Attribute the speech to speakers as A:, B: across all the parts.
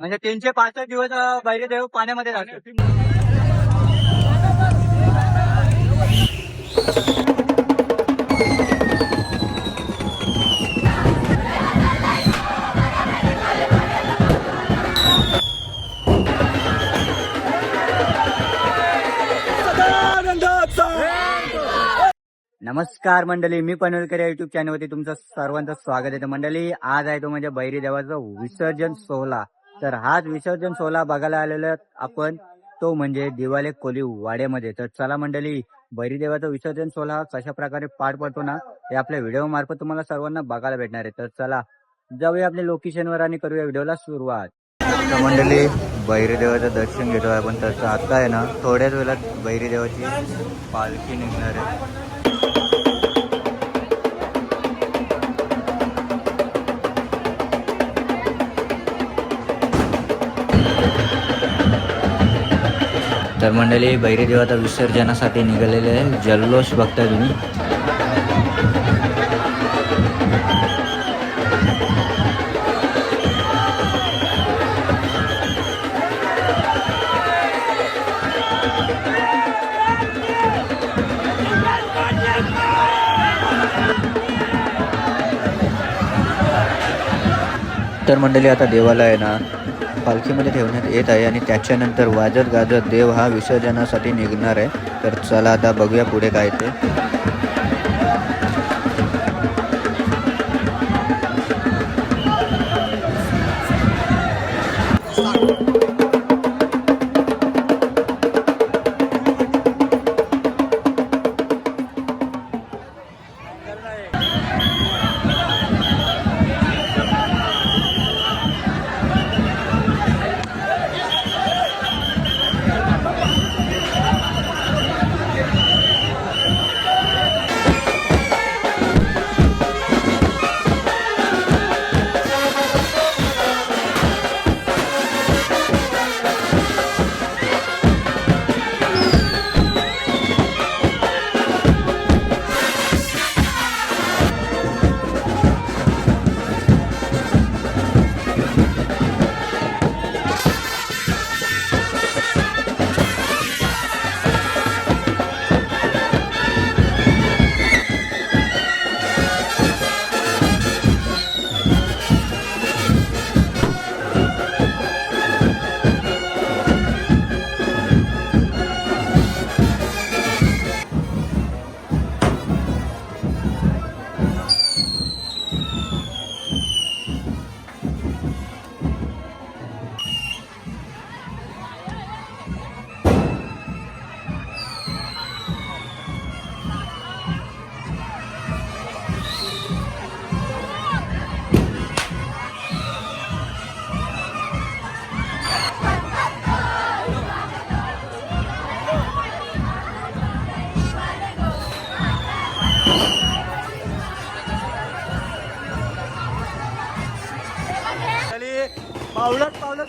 A: म्हणजे तीनशे पासष्ट दिवस बैरे देव पाण्यामध्ये राहतो नमस्कार मंडळी मी पनवेलकर या युट्यूब चॅनलवरती तुमचं सर्वांचं स्वागत आहे. मंडळी आज आहे तो म्हणजे बैरी देवाचा विसर्जन सोहळा. तर हाच विसर्जन सोहळा बघायला आलेलो आपण. तो म्हणजे दिवाले कोली वाड्यामध्ये. तर चला मंडळी बैरी देवाचा विसर्जन सोहळा कशा प्रकारे पार पडतो ना हे आपल्या व्हिडिओ मार्फत तुम्हाला सर्वांना बघायला भेटणार आहे. तर चला जाऊया आपल्या लोकेशनवर आणि करूया व्हिडिओला सुरुवात. तर मंडळी बैरी देवाचं दर्शन घेतो आपण. तसं आता आहे ना थोड्याच वेळात बैरी देवाची पालखी निघणार आहे. तर मंडळी बैरीदेवाचा विसर्जनासाठी निघालेले जल्लोष बघताय तुम्ही. तर मंडळी आता देवाला आहे ना. पालखीमध्ये ठेवण्यात येत आहे आणि त्याच्यानंतर वाजत गाजत देव हा विसर्जनासाठी निघणार आहे. तर चला आता बघूया पुढे काय ते.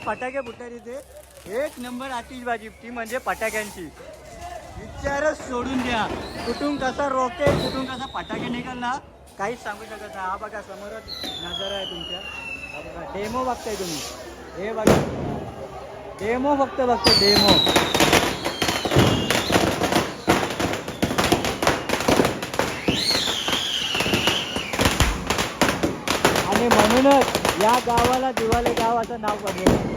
A: फटाके फुटणार इथे. एक नंबर आतिषबाजी ती म्हणजे फटाक्यांची. विचारच सोडून द्या. कुठून कसा रोके कुठून कसा फटाके निघाला काहीच सांगू शकत नाही. हा बघा समोरच नजर आहे तुमच्या. हा बघा डेमो बघताय तुम्ही. हे बघा. डेमो फक्त बघतो डेमो आणि म्हणूनच या गावाला दिवाले गाव असं नाव पडलेलं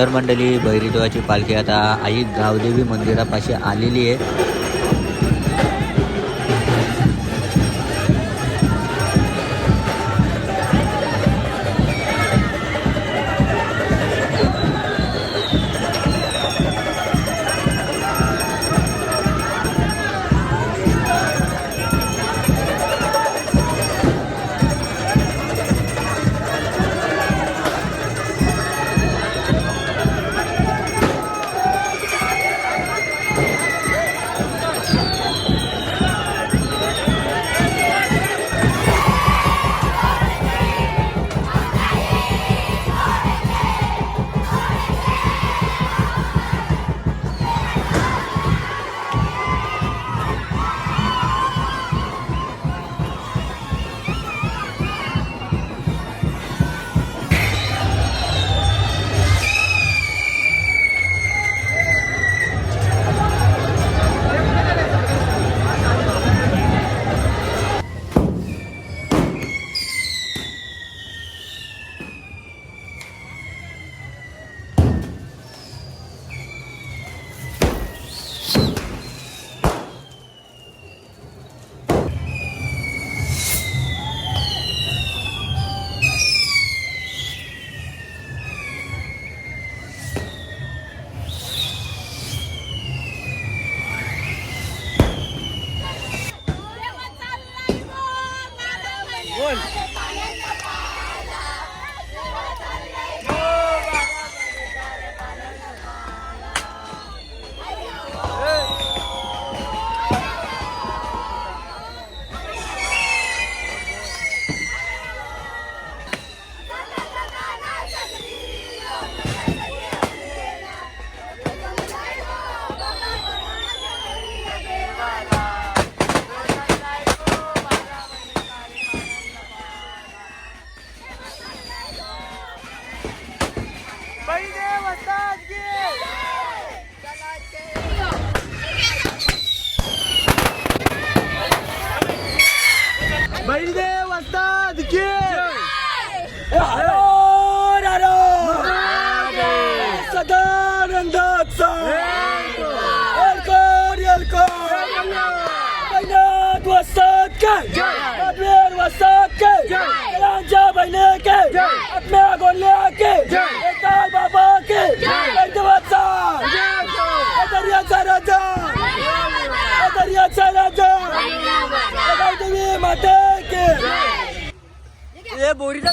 A: तर मंडळी भैरीदेवाची पालखी. आता आई गावदेवी मंदिरापाशी आलेली आहे.
B: राजा बहिणे के। गोल्या के एकताल बाबा के। दर्याचा राजा। दर्याचा राजा। देवी माते के। ए बोरीचा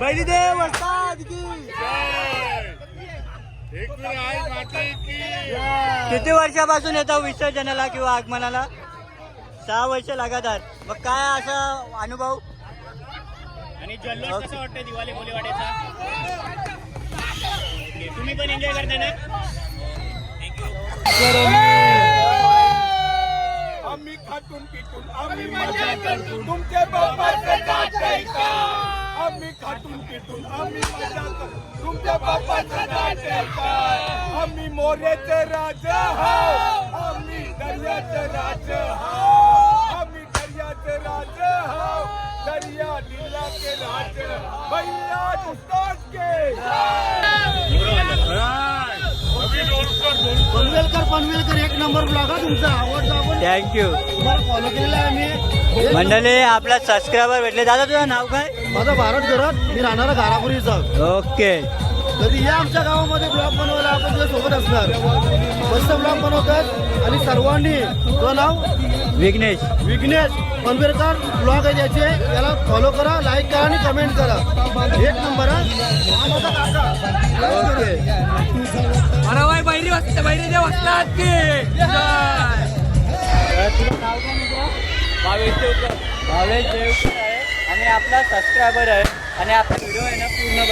B: बैलीदेव असतात की। किती वर्षापासून येतो विसर्जनाला किंवा आगमनाला? सहा वर्ष लगातार. मग काय असा अनुभव?
C: आणि जल्लोष कसा वाटतोय दिवाळी बोलीवाड्याचा तुम्ही पण एन्जॉय करता ना?
D: आम्ही खातून पिटून आम्ही मज़ा करतो तुमचे बापाचे दात ऐका आम्ही खातून पिटून आम्ही मज़ा करतो तुमच्या बापाचे दात ऐका आम्ही मोरेचे राज हो आम्ही दर्याचे राज हो आम्ही दर्याचे राज हो दर्या नीलाचे राज भैया उस्ताद के.
E: पनवेलकर पनवेलकर एक नंबर ब्लॉग हा तुमचा. आवडता आपण
B: थँक्यू
E: तुम्हाला फॉलो केलेला आहे आम्ही.
B: मंडळी आपला सबस्क्रायबर भेटले. दादा तुझं नाव काय?
E: माझा भारत घरात. मी राहणारा घारापुरीचा
B: ओके.
E: कधी या आमच्या गावामध्ये ब्लॉग बनवायला आपण तुझ्या सोबत असणार? मस्त ब्लॉग बनवतात. आणि सर्वांनी तुझं नाव?
B: विघ्नेश.
E: विघ्नेश पनवेलकर ब्लॉग आहे त्याचे. याला फॉलो करा लाईक करा आणि कमेंट करा. एक नंबर हा. माझा काका. ओके
B: भावेश देवकर भावेश देवकर आहे आणि आपला सबस्क्रायबर आहे. आणि आपला व्हिडिओ आहे ना पूर्ण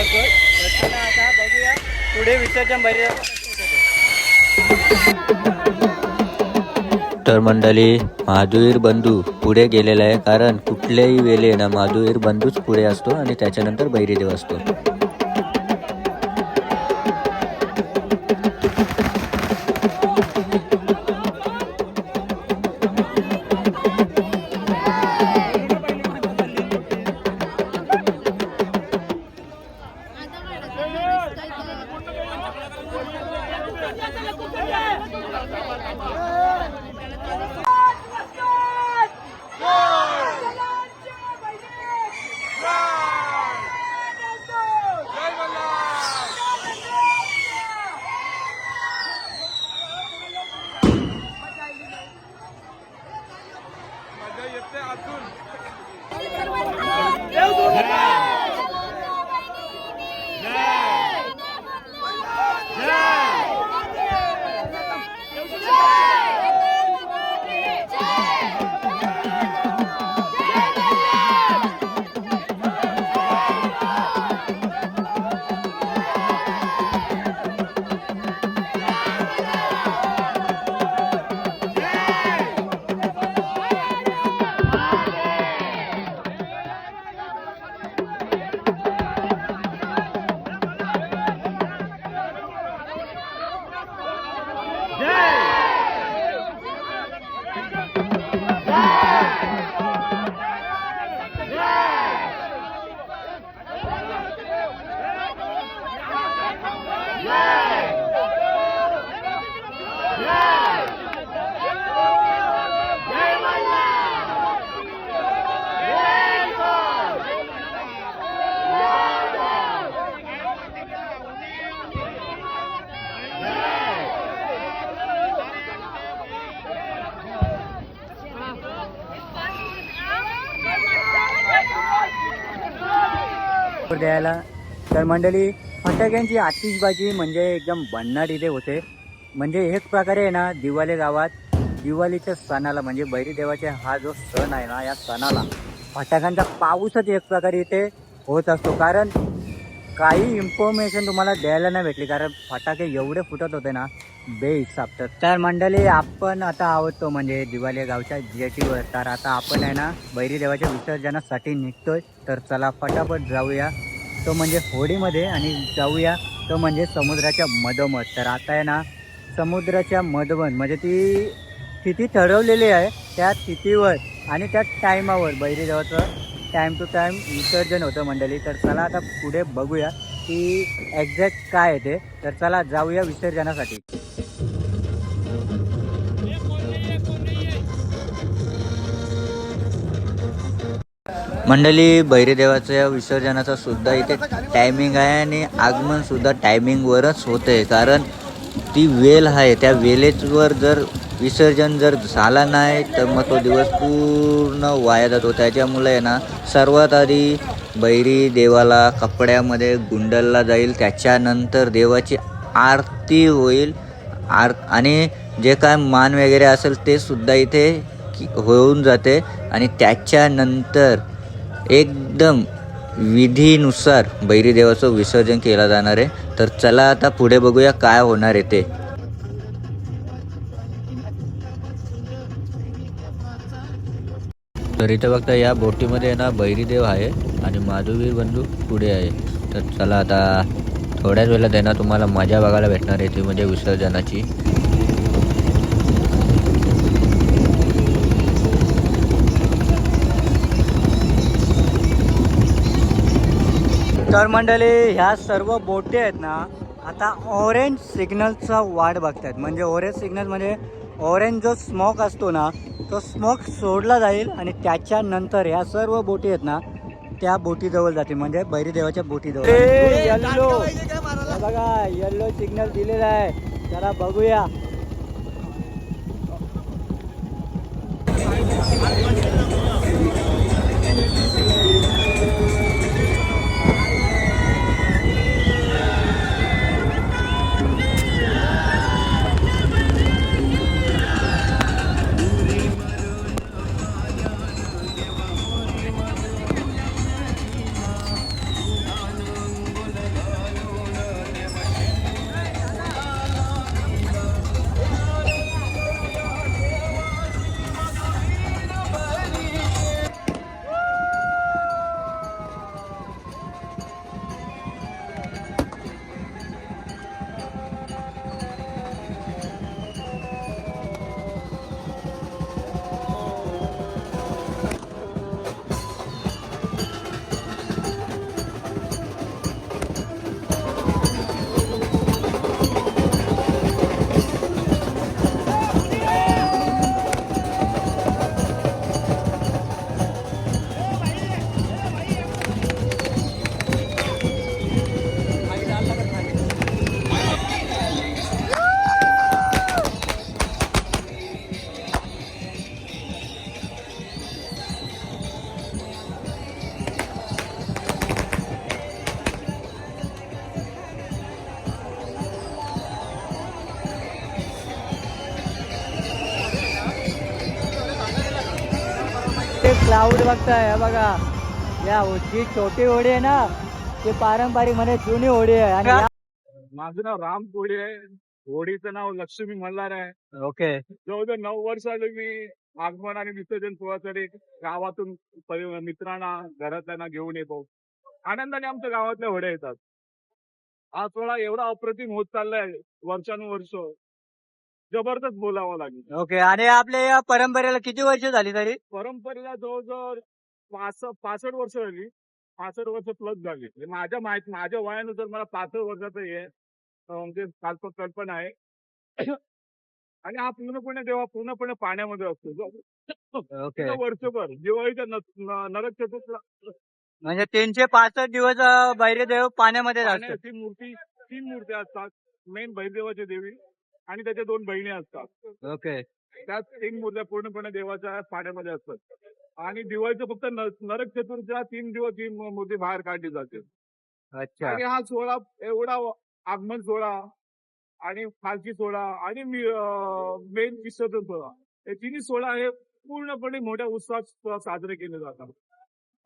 B: चला आता बघूया. पुढे विसर्जन भैरी
F: तर मंडळी महावीर बंधू पुढे गेलेला आहे कारण कुठल्याही वेळे ना महावीर बंधूच पुढे असतो आणि त्याच्यानंतर बैरीदेव असतो.
A: द्यायला. तर मंडळी फटाक्यांची आतिषबाजी म्हणजे एकदम भन्नाट इथे होते. म्हणजे एक प्रकारे आहे ना दिवाळी गावात दिवाळीच्या सणाला म्हणजे बैरी देवाच्या हा जो सण आहे ना या सणाला फटाक्यांचा पाऊसच एक प्रकारे इथे होत असतो. कारण काही इन्फॉर्मेशन तुम्हाला द्यायला नाही भेटली कारण फटाके एवढे फुटत होते ना बेट्स तर तर मंडळी आपण आता आहोत म्हणजे दिवाळी गावच्या जेटीवर तर आता आपण आहे ना बैरी देवाच्या विसर्जनासाठी निघतोय. तर चला फटाफट जाऊया. तो म्हणजे होडीमध्ये आणि जाऊया. तो म्हणजे समुद्राच्या मधोमध. तर आता आहे ना समुद्राच्या मधोमध. म्हणजे ती तिथी ठरवलेली आहे त्या तिथीवर आणि त्या टायमावर. बैरी देवाचं टाईम टू टाईम विसर्जन होतं मंडळी. तर चला आता पुढे बघूया की एक्झॅक्ट काय आहे ते. तर चला जाऊया विसर्जनासाठी.
F: मंडळी भैरीदेवाच्या विसर्जनाचा सुद्धा इथे टायमिंग आहे आणि आगमन सुद्धा टायमिंगवरच होते कारण ती वेल आहे. त्या वेलेवर जर विसर्जन जर झाला नाही तर मग तो दिवस पूर्ण वाया जातो. त्याच्यामुळे आहे ना सर्वात आधी बैरी देवाला कपड्यामध्ये गुंडलला जाईल. त्याच्यानंतर देवाची आरती होईल. आर आणि जे काय मान वगैरे असेल ते सुद्धा इथे होऊन जाते. आणि त्याच्यानंतर एकदम विधीनुसार बैरी देवाचं विसर्जन केलं जाणार आहे. तर चला आता पुढे बघूया काय होणार आहे ते. तर इथं बघता या बोटीमध्ये आहे ना बैरीदेव आहे आणि माधुवीर बंधू पुढे आहे. तर चला आता थोड्याच वेळात आहे ना तुम्हाला मजा बघायला भेटणार आहे ती म्हणजे विसर्जनाची.
A: तर मंडळी ह्या सर्व बोटी आहेत ना आता ऑरेंज सिग्नलचा वाट बघतायत. म्हणजे ऑरेंज सिग्नल म्हणजे ऑरेंज जो स्मोक असतो ना तो स्मोक सोडला जाईल आणि त्याच्यानंतर ह्या सर्व बोटी आहेत ना त्या बोटीजवळ जातील. म्हणजे बैरीदेवाच्या बोटीजवळ. येल्लो बघा येल्लो सिग्नल दिलेला आहे. जरा बघूया. क्लाउड बघताय हे बघा. या जी छोटी होडी आहे ना ती पारंपरिक म्हणजे जुनी होडी आहे. आणि या-
D: माझं नाव राम कोळी आहे. होडीचं नाव लक्ष्मी मल्हार आहे.
A: ओके.
D: जवळजवळ नऊ वर्ष आले मी आगमन आणि विसर्जन सोहळ्यासाठी गावातून परि- मित्रांना घरातल्यांना घेऊन येतो. आनंदाने आमच्या गावातल्या होड्या येतात. हा सोहळा एवढा अप्रतिम होत चाललाय वर्षानुवर्ष. जबरदस्त बोलावं लागेल.
A: ओके आणि आपल्या या परंपरेला किती वर्ष झाली तरी?
D: परंपरेला जवळजवळ पाच पासष्ट वर्ष झाली. पासष्ट वर्ष प्लस झाली. म्हणजे माझ्या माहीत माझ्या वयानुसार मला पासष्ट वर्षाचं हे म्हणजे काल्प कल्पना आहे. आणि हा पूर्णपणे तेव्हा पूर्णपणे पाण्यामध्ये असतो.
A: ओके.
D: वर्षभर दिवाळीच्या नरक चतुर्थ
A: म्हणजे तीनशे पासष्ट दिवस अं, बैरेदेव पाण्यामध्ये
D: पाण्याची मूर्ती तीन मूर्त्या असतात. मेन बैदेवाची देवी. आणि त्याच्या दोन बहिणी असतात.
A: ओके.
D: त्या तीन मूर्त्या पूर्णपणे देवाच्या पाण्यामध्ये असतात. आणि दिवाळीचं फक्त नरक चतुर्थीला तीन दिवस ही मू- मूर्ती बाहेर काढली जाते.
A: अच्छा.
D: आणि हा सोहळा एवढा आगमन सोहळा आणि फालकी सोहळा आणि मेन विसर्जन सोहळा. हे तिन्ही सोहळा हे पूर्णपणे मोठ्या उत्साहात साजरे केले जातात.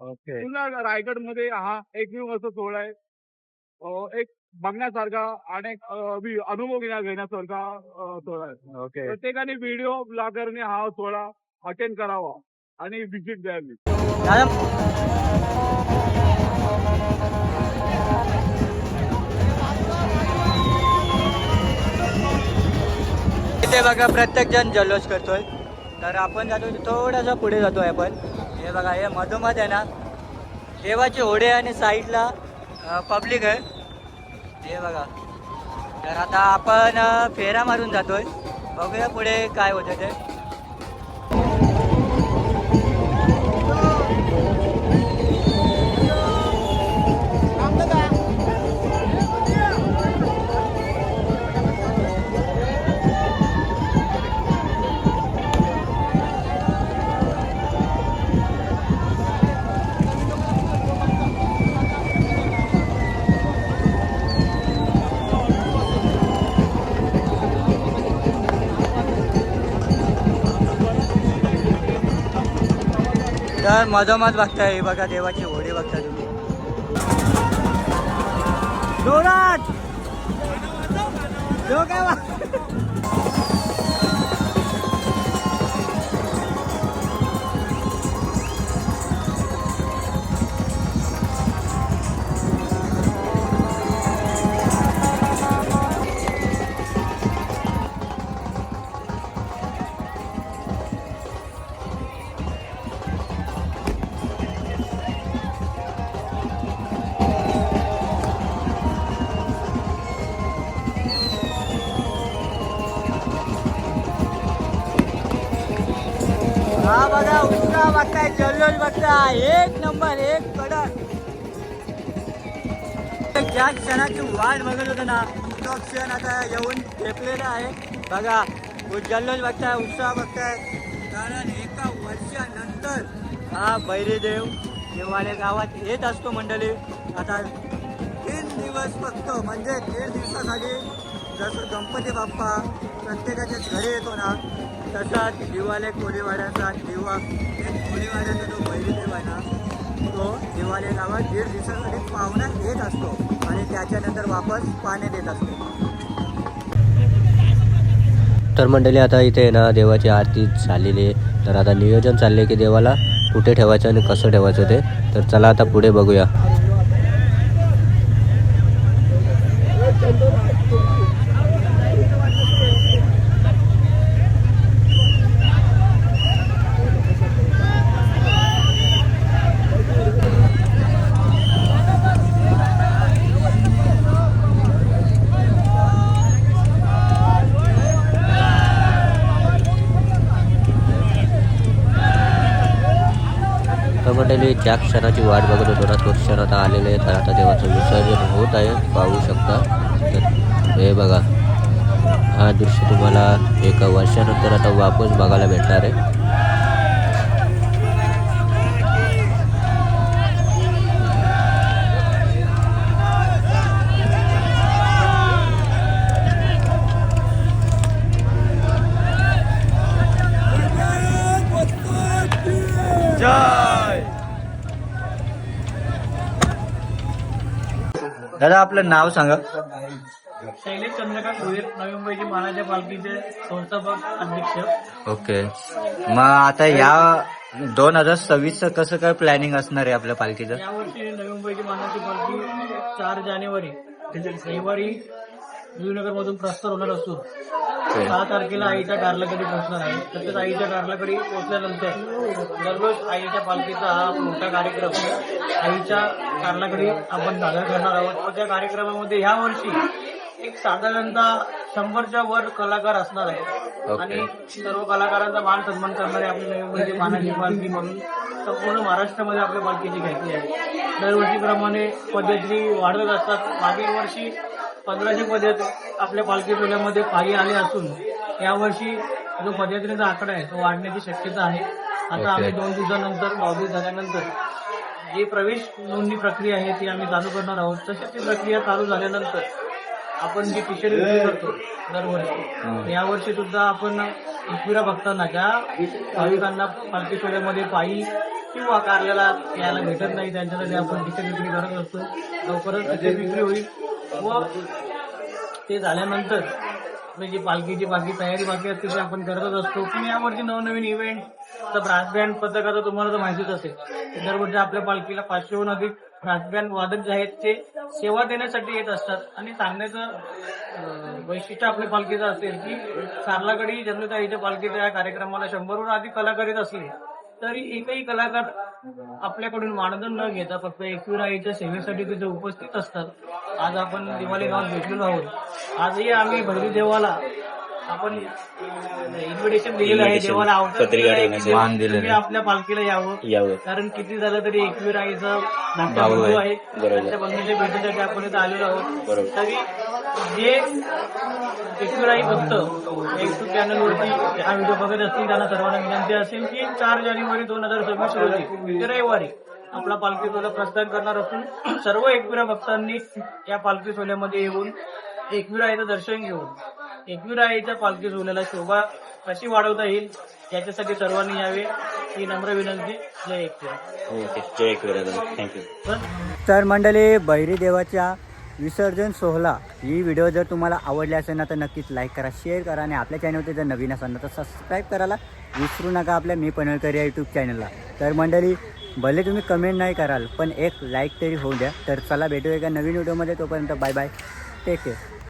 A: ओके.
D: पुन्हा रायगडमध्ये हा एकमेव असा सोहळा आहे. एक बघण्यासारखा आणि एक, अं, वि- अनुभव घेण्या घेण्यासारखा सोहळा आहे.
A: ओके.
D: प्रत्येकाने व्हिडिओ ब्लॉगरने हा सोहळा अटेंड करावा आणि व्हिजिट द्यावी
A: इथे बघा प्रत्येक जण जल्लोष करतोय. तर आपण जातो थोडासा पुढे जातोय आपण. हे बघा हे मधोमध आहे ना. देवाचे होडे आणि साईडला पब्लिक आहे. हे बघा. तर आता आपण फेरा मारून जातोय. बघूया पुढे काय होतं ते. तर मधोमध बघताय. हे बघा देवाची होडी बघता तुम्ही. जोरात! जो काय एक एक कडक. ज्या क्षणाची वाट बघत होतो ना तो क्षण आता येऊन ठेपलेला आहे. बघा उ- जल्लोष बघताय उत्साह बघताय. कारण एका वर्षानंतर हा भैरीदेव देवाले गावात येत असतो मंडळी. आता तीन दिवस फक्त म्हणजे दीड दिवसासाठी जसं गणपती बाप्पा प्रत्येकाच्या घरी येतो ना तसाच दिवाले कोळीवाड्याचा दिवा एक कोळीवाड्याचा जो भैरीदेव आहे ना तो दिवाळी गावात दीड दिवसासाठी पाहुणा येत असतो आणि त्याच्यानंतर वापस पाण्यात येत असतो.
F: तर मंडळी आता इथे आहे ना देवाची आरती झालेली आहे. तर आता नियोजन चालले की देवाला कुठे ठेवायचं आणि कसं ठेवायचं ते. तर चला आता पुढे बघूया. तर ज्या क्षणाची वाट बघत होतो ना तो क्षण आता आलेले आहे तर आता देवाचं विसर्जन होत आहे. पाहू शकता. तर हे बघा. हा दृश्य तुम्हाला एका वर्षानंतर आता वापस बघायला भेटणार आहे.
A: दादा आपलं नाव सांगा.
C: शैलेश चंद्रकांत भोईर नवी मुंबईची मानाच्या पालखीचे संस्थापक अध्यक्ष.
A: ओके. मग आता या दोन हजार सव्वीस कसं काय प्लॅनिंग असणार आहे आपल्या पालखीचं?
C: यावर्षी नवी मुंबईची मानाची पालखी चार जानेवारी रविवारी मधून प्रस्थान होणार असून सहा तारखेला आईच्या कार्लाकडे पोहोचणार आहे. तसेच आईच्या कार्लाकडे पोहोचल्यानंतर दररोज आईच्या पालखीचा हा मोठा कार्यक्रम आईच्या कार्लाकडे आपण सादर करणार आहोत. व त्या कार्यक्रमामध्ये ह्या वर्षी एक साधारणतः शंभरच्या वर कलाकार असणार आहे. आणि सर्व कलाकारांचा मान सन्मान करणारे आपली मुंबईची मानाची पालखी म्हणून संपूर्ण महाराष्ट्रामध्ये आपल्या पालखीची ख्याती आहे. दरवर्षीप्रमाणे पद्धती वाढत असतात. मागील वर्षी पंधराशे पदयात्री आपल्या पालखी टोल्यामध्ये पायी आले असून यावर्षी जो पदयात्रेचा आकडा आहे तो वाढण्याची शक्यता आहे. आता आम्ही दोन दिवसानंतर बावीस झाल्यानंतर जी प्रवेश नोंदणी प्रक्रिया आहे ती आम्ही चालू करणार आहोत. तशीच ती प्रक्रिया चालू झाल्यानंतर आपण जी टी विक्री करतो दरवर्षी यावर्षी सुद्धा आपण एकविरा भक्तांना ज्या भाविकांना पालखी सोहळ्यामध्ये पायी किंवा कारल्याला यायला भेटत नाही त्यांच्यासाठी आपण तिथे विक्री करत असतो. लवकरच तिथे विक्री होईल. व ते झाल्यानंतर आपली जी पालखीची बाकी तयारी बाकी असते ती आपण करतच असतो. पण यावरती नवनवीन इव्हेंट तर ब्रास बँड पथकाचं तुम्हाला तर माहितीच असेल. दरवर्षी आपल्या पालखीला पाचशेहून अधिक ब्रास बँड वादक जे आहेत ते सेवा देण्यासाठी येत असतात. आणि सांगण्याचं वैशिष्ट्य आपल्या पालखीचं असेल की सारलागडी जनता इथे पालखीच्या या कार्यक्रमाला शंभरहून अधिक कलाकार येत असले तरी एकही कलाकार आपल्याकडून मानधन न घेता फक्त एकविराईच्या सेवेसाठी तिथे उपस्थित असतात. आज आपण दिवाळी गावात भेटलेलो आहोत. आजही आम्ही भैरी देवाला आपण इन्व्हिटेशन दिलेलं आहे देवाला
F: मान दिलेलं.
C: आपल्या पालखीला यावं
G: यावं
C: कारण किती झालं तरी एकवीर आईचा धाकटा बंधू
F: आहे.
C: बंधूच्या भेटीसाठी आपण इथं आलेलो आहोत. तरी जे एकवीर आई भक्त युट्यूब चॅनलवरती हा व्हिडिओ बघत असतील त्यांना सर्वांना विनंती असेल की चार जानेवारी दोन हजार सव्वीस रोजी ते रविवारी आपला पालखी सोहळा प्रस्थान करणार असून सर्व एकविरा भक्तांनी या पालखी सोहळ्यामध्ये येऊन एकविरा आईचं दर्शन घेऊन एकविरा आईच्या पालखी सोहळ्याला शोभा कशी वाढवता येईल याच्यासाठी सर्वांनी यावे. ही नम्र विनंती. जय एकविरा.
G: ओके जय एकविरा थँक्यू
C: तर
A: तर मंडळी बैरी देवाच्या विसर्जन सोहळा ही व्हिडिओ जर तुम्हाला आवडली असेल ना तर नक्कीच लाईक करा शेअर करा आणि आपल्या चॅनलवरती जर नवीन असाल ना तर सबस्क्राईब करायला विसरू नका आपल्या मी पनळकर या यूट्यूब चॅनलला तर मंडळी भले तुम्ही कमेंट नाही कराल पण एक लाईक तरी होऊ द्या. तर चला भेटूया एका नवीन व्हिडिओमध्ये तोपर्यंत बाय बाय टेक केअर